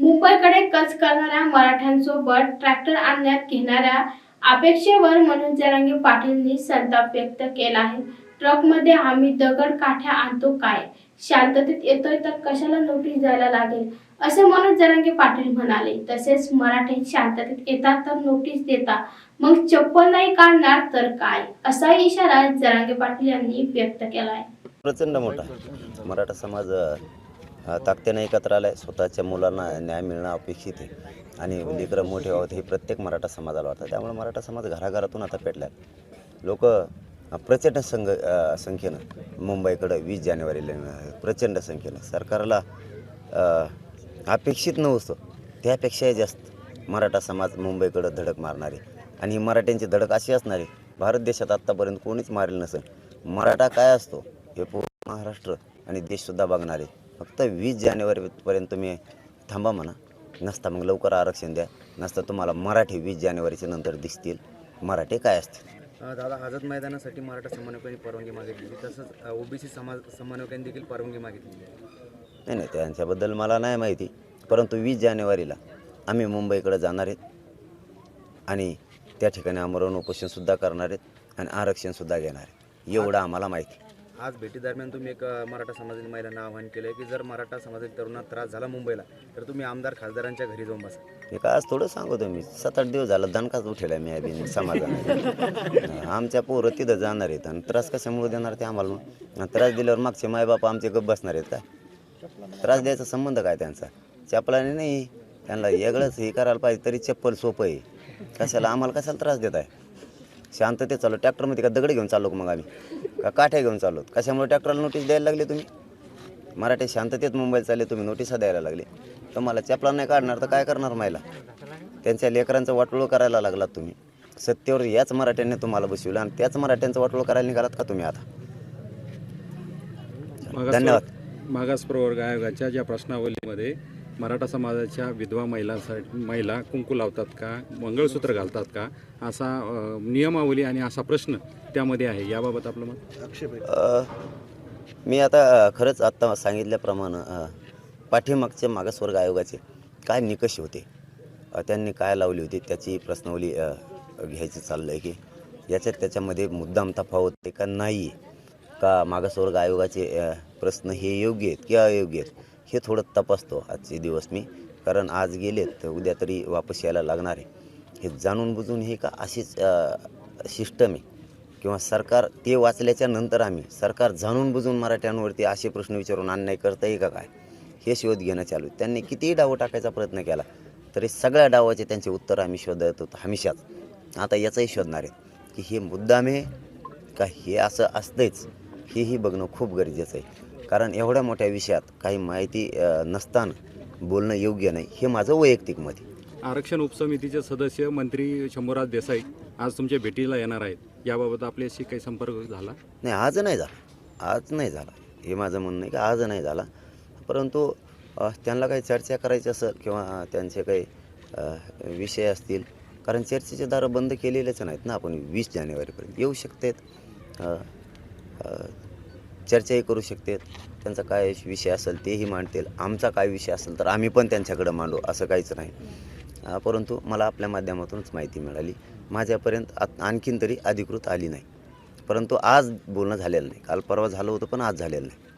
मुंबईकडे कच करणाऱ्या मराठ्यांसोबत ट्रॅक्टर आणण्यात घेणाऱ्या अपेक्षेवर मनोज जरांगे पाटीलनी संताप व्यक्त केला आहे. ट्रकमध्ये आम्ही दगड काठ्या आणतो काय? शांततेत येतोय तर कशाला नोटीस द्यायला लागेल? असे मनोज जरांगे पाटील म्हणाले. तसेच मराठे शांततेत येतात तर नोटीस देता मग चप्पल नाही काढणार तर काय? असा इशारा जरांगे पाटील यांनी व्यक्त केला आहे. प्रचंड मोठा मराठा समाज ताकदीने एकत्र आलं आहे स्वतःच्या मुलांना न्याय मिळणं अपेक्षित आहे. आणि लेकरं मोठे व्हावं हे प्रत्येक मराठा समाजाला वाटतं. त्यामुळे मराठा समाज घराघरातून आता पेटला लोक प्रचंड संघ संख्येनं मुंबईकडं वीस जानेवारीला प्रचंड संख्येनं सरकारला अपेक्षित नव्हतं. त्यापेक्षाही जास्त मराठा समाज मुंबईकडं धडक मारणारे. आणि ही मराठ्यांची धडक अशी असणारी भारत देशात आत्तापर्यंत कोणीच मारेल नसेल. मराठा काय असतो हे पूर्ण महाराष्ट्र आणि देशसुद्धा बघणारे. फक्त वीस जानेवारीपर्यंत तुम्ही थांबा म्हणा. नसता मग लवकर आरक्षण द्या. नसता तुम्हाला मराठी वीस जानेवारीच्या नंतर दिसतील. मराठी काय असतील? दादा आझाद मैदानासाठी मराठा समन्वयकांनी परवानगी मागितली. तसंच ओबीसी समाज समन्वयकांनी देखील परवानगी मागितली. नाही नाही त्यांच्याबद्दल मला नाही माहिती. परंतु वीस जानेवारीला आम्ही मुंबईकडे जाणार आहेत. आणि त्या ठिकाणी आमरण उपोषणसुद्धा करणार आहेत. आणि आरक्षणसुद्धा घेणार आहेत. एवढं आम्हाला माहिती. आज भेटीदरम्यान तुम्ही एक मराठा समाजातील महिलांना आवाहन केलं आहे की जर मराठा समाजातील तरुणांना त्रास झाला मुंबईला तर तुम्ही आमदार खासदारांच्या घरी जाऊन बसा. हे आज थोडं सांगतो मी सात आठ दिवस झाला दणकाच उठेला मी अभिन समाजाने आमच्या पोरं तिथं जाणार आहेत आणि त्रास कशामुळे देणार ते आम्हाला मग आणि त्रास दिल्यावर मागचे मायबाप आमचे गप बसणार आहेत काय? त्रास द्यायचा संबंध काय त्यांचा? चपलाने नाही. त्यांना वेगळंच हे करायला पाहिजे तरी चप्पल सोपं आहे. कशाला आम्हाला कशाला त्रास देत आहे शांततेत चालू ट्रॅक्टरमध्ये का दगड घेऊन चाललो का मग आम्ही? का काठ्या घेऊन चाललो? कशामुळे ट्रॅक्टरला नोटीस द्यायला लागले तुम्ही? मराठी शांततेत मुंबईला चालले तुम्ही नोटिसा द्यायला लागले. तुम्हाला चपला नाही काढणार तर काय करणार मायला? त्यांच्या लेकरांचं वाटोळं करायला लागलात तुम्ही. सत्तेवर याच मराठ्यांनी तुम्हाला बसविलं आणि त्याच मराठ्यांचं वाटोळं करायला निघालात का तुम्ही आता? धन्यवाद. मागास प्रवर्ग आयोगाच्या ज्या प्रश्नावलीमध्ये मराठा समाजाच्या विधवा महिलांसाठी महिला कुंकू लावतात का मंगळसूत्र घालतात का असा नियमावली आणि असा प्रश्न त्यामध्ये आहे. याबाबत आपलं मत? अ, मी आता खरंच आत्ता सांगितल्याप्रमाणे पाठीमागचे मागासवर्ग आयोगाचे काय निकष होते? त्यांनी काय लावली होती? त्याची प्रश्नावली घ्यायचं चाललं आहे की याच्यात त्याच्यामध्ये मुद्दाम तफावत आहे का नाही? का मागासवर्ग आयोगाचे प्रश्न हे योग्य आहेत की अयोग्य आहेत? हे थोडं तपासतो आजचे दिवस मी. कारण आज गेलेत तर उद्या तरी वापस यायला लागणार आहे. हे जाणून बुजून हे का अशीच सिस्टम आहे? किंवा सरकार ते वाचल्याच्या नंतर आम्ही सरकार जाणून बुजून मराठ्यांवरती असे प्रश्न विचारून अन्याय करता येईल का काय? हे शोध घेणं चालू त्यांनी कितीही डावं टाकायचा प्रयत्न केला तरी सगळ्या डावाचे त्यांचे उत्तर आम्ही शोधत होतो हमेशाच. आता याचंही शोधणार आहे की हे मुद्दामे का हे असं असतंच हेही बघणं खूप गरजेचं आहे. कारण एवढ्या मोठ्या विषयात काही माहिती नसताना बोलणं योग्य नाही. हे माझं वैयक्तिक मत आहे. आरक्षण उपसमितीचे सदस्य मंत्री शंभूराज देसाई आज तुमच्या भेटीला येणार आहेत. याबाबत आपल्याशी काही संपर्क झाला? नाही आज नाही झाला. आज नाही झाला. हे माझं म्हणणं आहे की आज नाही झाला. परंतु त्यांना काही चर्चा करायची असेल किंवा त्यांचे काही विषय असतील कारण चर्चेचे दारं बंद केलेलेच नाहीत ना आपण वीस जानेवारीपर्यंत. येऊ शकतात. चर्चाही करू शकतात त्यांचा काय विषय असेल तेही मांडतील. आमचा काय विषय असेल तर आम्ही पण त्यांच्याकडं मांडू असं काहीच नाही. परंतु मला आपल्या माध्यमातूनच माहिती मिळाली. माझ्यापर्यंत आत आणखीन तरी अधिकृत आली नाही. परंतु आज बोलणं झालेलं नाही. काल परवा झालं होतं पण आज झालेलं नाही.